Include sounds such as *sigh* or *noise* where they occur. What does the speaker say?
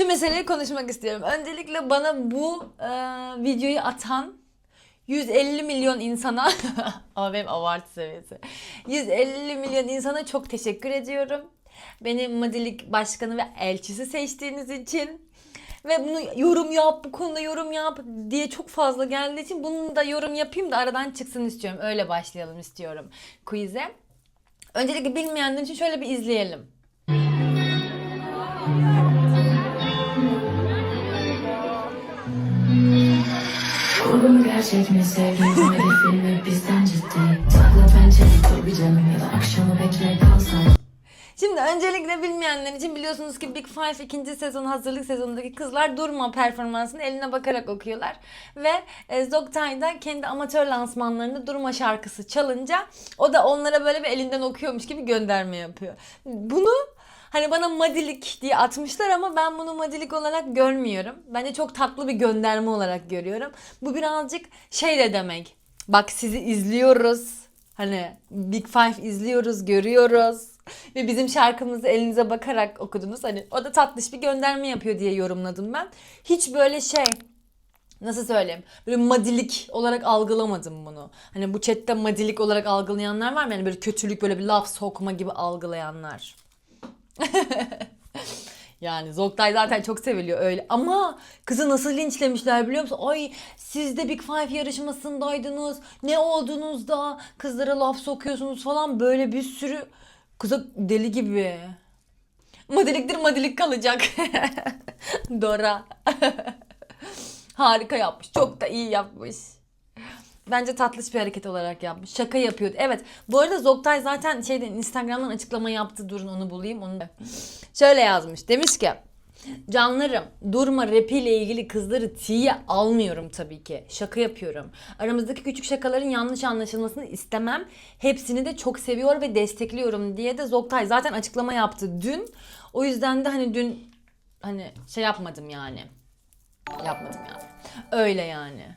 Şu meseleyi konuşmak istiyorum. Öncelikle bana bu e, videoyu atan 150 milyon insana *laughs* ama benim abartı seviyesi. 150 milyon insana çok teşekkür ediyorum. Beni Madilik Başkanı ve elçisi seçtiğiniz için ve bunu yorum yap, bu konuda yorum yap diye çok fazla geldiği için bunu da yorum yapayım da aradan çıksın istiyorum. Öyle başlayalım istiyorum quiz'e. Öncelikle bilmeyenler için şöyle bir izleyelim. Gerçek mi sevdiğim hedefi mi bizden ciddi Sakla pençeni dur bir canım ya da akşamı bekle kalsam Şimdi öncelikle bilmeyenler için biliyorsunuz ki Big Five ikinci sezon hazırlık sezonundaki kızlar durma performansını eline bakarak okuyorlar. Ve e, Zoktay da kendi amatör lansmanlarında durma şarkısı çalınca o da onlara böyle bir elinden okuyormuş gibi gönderme yapıyor. Bunu hani bana madilik diye atmışlar ama ben bunu madilik olarak görmüyorum. Bence çok tatlı bir gönderme olarak görüyorum. Bu birazcık şey de demek. Bak sizi izliyoruz. Hani Big Five izliyoruz, görüyoruz. Ve bizim şarkımızı elinize bakarak okudunuz. Hani o da tatlış bir gönderme yapıyor diye yorumladım ben. Hiç böyle şey nasıl söyleyeyim böyle madilik olarak algılamadım bunu. Hani bu chatte madilik olarak algılayanlar var mı? Yani böyle kötülük böyle bir laf sokma gibi algılayanlar. *laughs* Yani Zoktay zaten çok seviliyor öyle. Ama kızı nasıl linçlemişler biliyor musun? Ay siz de Big Five yarışmasındaydınız. Ne oldunuz da kızlara laf sokuyorsunuz falan. Böyle bir sürü kıza deli gibi. Madiliktir madilik kalacak. *laughs* Dora. *laughs* Harika yapmış. Çok da iyi yapmış. Bence tatlış bir hareket olarak yapmış. Şaka yapıyordu. Evet. Bu arada Zoktay zaten şeyden Instagram'dan açıklama yaptı. Durun onu bulayım. Onu Şöyle yazmış. Demiş ki Canlarım, durma rapiyle ilgili kızları tiye almıyorum tabii ki. Şaka yapıyorum. Aramızdaki küçük şakaların yanlış anlaşılmasını istemem. Hepsini de çok seviyor ve destekliyorum diye de Zoktay zaten açıklama yaptı dün. O yüzden de hani dün hani şey yapmadım yani. Yapmadım yani. Öyle yani.